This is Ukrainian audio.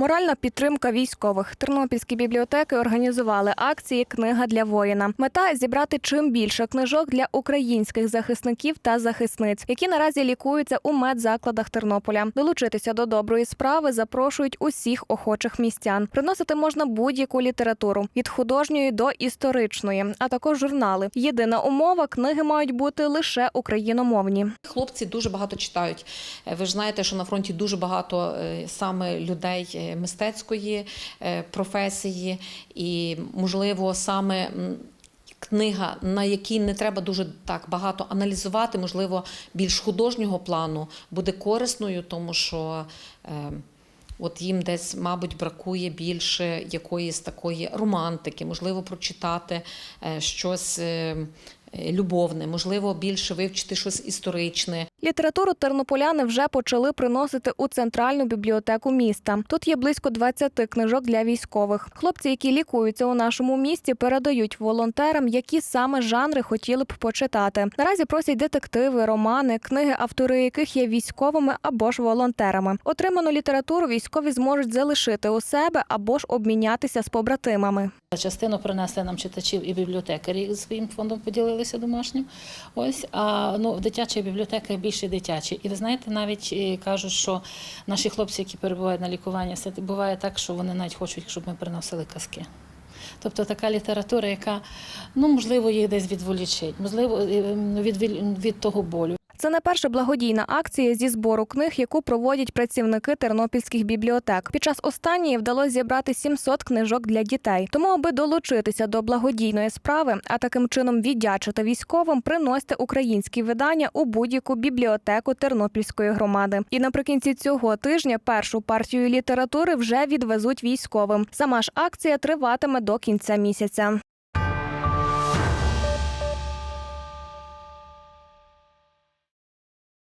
Моральна підтримка військових. Тернопільські бібліотеки організували акції Книга для воїна. Мета зібрати чим більше книжок для українських захисників та захисниць, які наразі лікуються у медзакладах Тернополя. Долучитися до доброї справи запрошують усіх охочих містян. Приносити можна будь-яку літературу від художньої до історичної, а також журнали. Єдина умова книги мають бути лише україномовні. Хлопці дуже багато читають. Е, Ви ж знаєте, що на фронті дуже багато е, саме людей е, мистецької е, професії, і можливо саме. Книга, на якій не треба дуже так багато аналізувати, можливо, більш художнього плану, буде корисною, тому що е, от їм десь, мабуть, бракує більше якоїсь такої романтики, можливо, прочитати е, щось любовне, можливо, більше вивчити щось історичне. Літературу тернополяни вже почали приносити у центральну бібліотеку міста. Тут є близько 20 книжок для військових. Хлопці, які лікуються у нашому місті, передають волонтерам, які саме жанри хотіли б почитати. Наразі просять детективи, романи, книги, автори яких є військовими або ж волонтерами. Отриману літературу військові зможуть залишити у себе або ж обмінятися з побратимами. Частину принесли нам читачів і бібліотекарі з своїм фондом поділилися домашнім. Ось а ну в дитячих бібліотеках більше дитячі. І ви знаєте, навіть е, кажуть, що наші хлопці, які перебувають на лікуванні, буває так, що вони навіть хочуть, щоб ми приносили казки. Тобто така література, яка ну можливо їх десь відволічить, можливо, е, від, від того болю. Це не перша благодійна акція зі збору книг, яку проводять працівники тернопільських бібліотек. Під час останньої вдалося зібрати 700 книжок для дітей. Тому, аби долучитися до благодійної справи, а таким чином віддячити військовим, приносьте українські видання у будь-яку бібліотеку Тернопільської громади. І наприкінці цього тижня першу партію літератури вже відвезуть військовим. Сама ж акція триватиме до кінця місяця.